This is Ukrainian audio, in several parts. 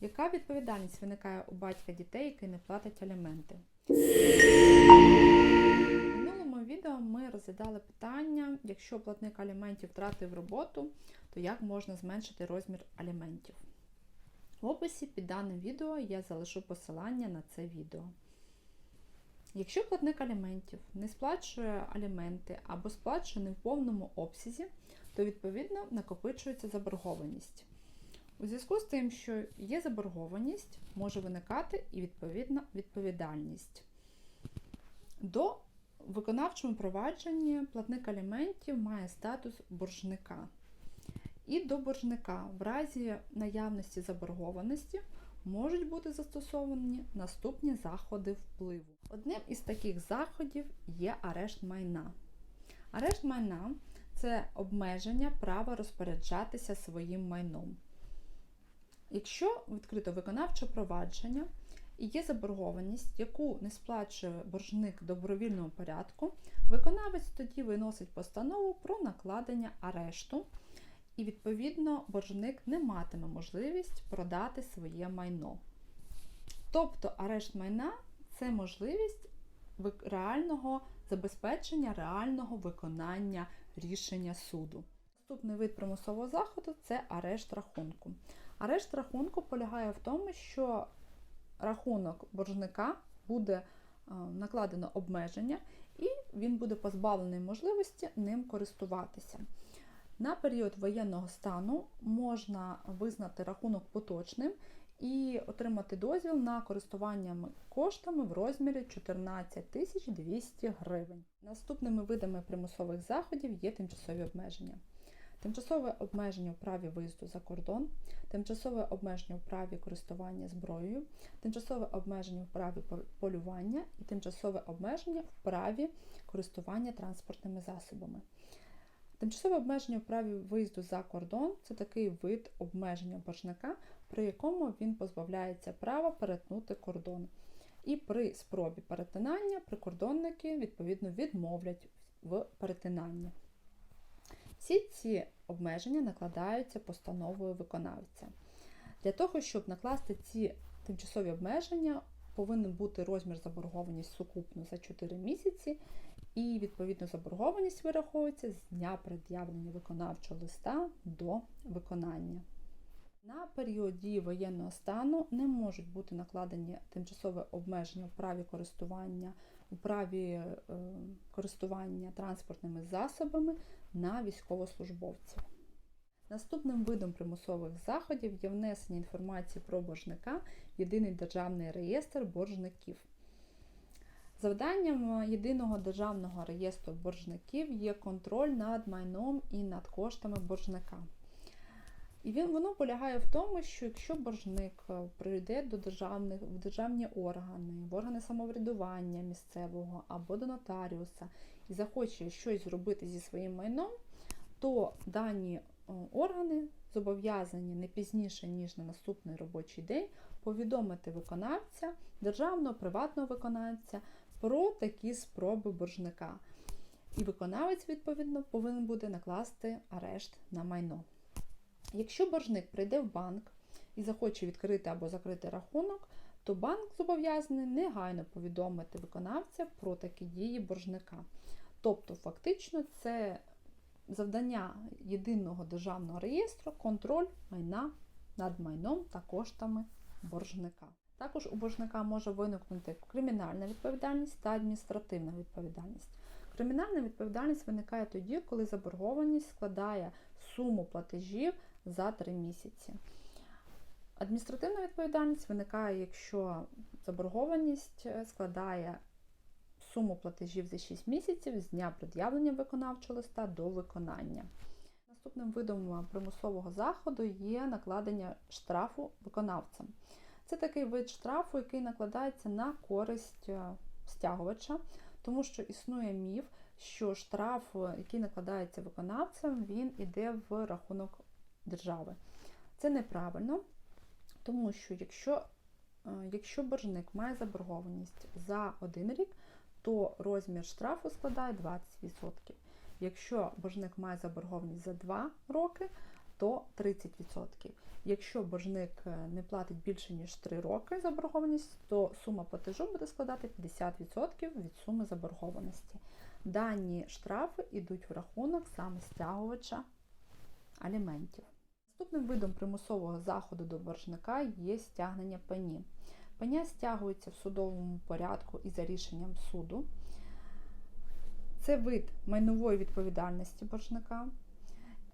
Яка відповідальність виникає у батька дітей, які не платять аліменти? В минулому відео ми розглядали питання, якщо платник аліментів втратив роботу, то як можна зменшити розмір аліментів. В описі під даним відео я залишу посилання на це відео. Якщо платник аліментів не сплачує аліменти або сплачує не в повному обсязі, то відповідно накопичується заборгованість. У зв'язку з тим, що є заборгованість, може виникати і відповідна відповідальність. До виконавчому провадженні платник аліментів має статус боржника. І до боржника в разі наявності заборгованості можуть бути застосовані наступні заходи впливу. Одним із таких заходів є арешт майна. Арешт майна це обмеження права розпоряджатися своїм майном. Якщо відкрито виконавче провадження і є заборгованість, яку не сплачує боржник в добровільному порядку, виконавець тоді виносить постанову про накладення арешту, і, відповідно, боржник не матиме можливість продати своє майно. Тобто арешт майна це можливість реального забезпечення реального виконання рішення суду. Наступний вид примусового заходу це арешт рахунку. Арешт рахунку полягає в тому, що рахунок боржника буде накладено обмеження, і він буде позбавлений можливості ним користуватися. На період воєнного стану можна визнати рахунок поточним і отримати дозвіл на користування коштами в розмірі 14 200 гривень. Наступними видами примусових заходів є тимчасові обмеження. Тимчасове обмеження в праві виїзду за кордон, тимчасове обмеження в праві користування зброєю, тимчасове обмеження в праві полювання і тимчасове обмеження в праві користування транспортними засобами. Тимчасове обмеження в праві виїзду за кордон це такий вид обмеження боржника, при якому він позбавляється права перетнути кордон. І при спробі перетинання прикордонники відповідно відмовлять в перетинанні. Всі ці обмеження накладаються постановою виконавця. Для того, щоб накласти ці тимчасові обмеження, повинен бути розмір заборгованість сукупно за 4 місяці, і, відповідно, заборгованість вираховується з дня пред'явлення виконавчого листа до виконання. На період дії воєнного стану не можуть бути накладені тимчасові обмеження в праві користування у праві е, користування транспортними засобами на військовослужбовців. Наступним видом примусових заходів є внесення інформації про боржника в єдиний державний реєстр боржників. Завданням єдиного державного реєстру боржників є контроль над майном і над коштами боржника. І він, воно полягає в тому, що якщо боржник прийде до державних, в державні органи, в органи самоврядування місцевого або до нотаріуса і захоче щось зробити зі своїм майном, то дані органи зобов'язані не пізніше, ніж на наступний робочий день, повідомити виконавця, державного приватного виконавця про такі спроби боржника. І виконавець, відповідно, повинен буде накласти арешт на майно. Якщо боржник прийде в банк і захоче відкрити або закрити рахунок, то банк зобов'язаний негайно повідомити виконавця про такі дії боржника. Тобто, фактично, це завдання єдиного державного реєстру контроль майна над майном та коштами боржника. Також у боржника може виникнути кримінальна відповідальність та адміністративна відповідальність. Кримінальна відповідальність виникає тоді, коли заборгованість складає суму платежів за 3 місяці. Адміністративна відповідальність виникає, якщо заборгованість складає суму платежів за 6 місяців з дня пред'явлення виконавчого листа до виконання. Наступним видом примусового заходу є накладення штрафу виконавцям. Це такий вид штрафу, який накладається на користь стягувача, тому що існує міф, що штраф, який накладається виконавцем, він іде в рахунок держави. Це неправильно, тому що якщо якщо боржник має заборгованість за один рік, то розмір штрафу складає 20%. Якщо боржник має заборгованість за 2 роки, то 30%. Якщо боржник е, не платить більше ніж 3 роки заборгованість, то сума платежу буде складати 50% від суми заборгованості. Дані штрафи йдуть в рахунок саме стягувача аліментів. Наступним видом примусового заходу до боржника є стягнення пені. Пеня стягується в судовому порядку і за рішенням суду. Це вид майнової відповідальності боржника.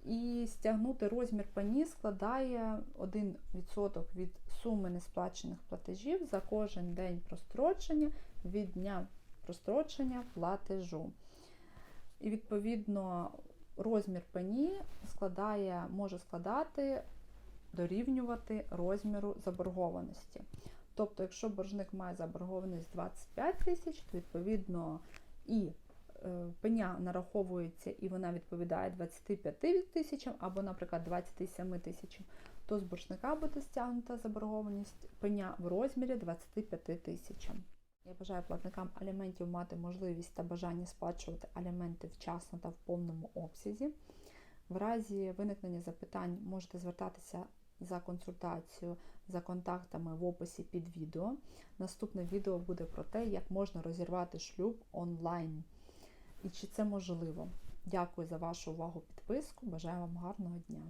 І стягнути розмір пені складає 1% від суми несплачених платежів за кожен день прострочення від дня прострочення платежу. І відповідно розмір пені складає, може складати, дорівнювати розміру заборгованості. Тобто, якщо боржник має заборгованість 25 тисяч, то відповідно і е, пеня нараховується і вона відповідає 25 тисячам, або, наприклад, 27 тисячам, то з боржника буде стягнута заборгованість пеня в розмірі 25 тисячам. Я бажаю платникам аліментів мати можливість та бажання сплачувати аліменти вчасно та в повному обсязі. В разі виникнення запитань можете звертатися за консультацією за контактами в описі під відео. Наступне відео буде про те, як можна розірвати шлюб онлайн і чи це можливо. Дякую за вашу увагу, підписку. Бажаю вам гарного дня!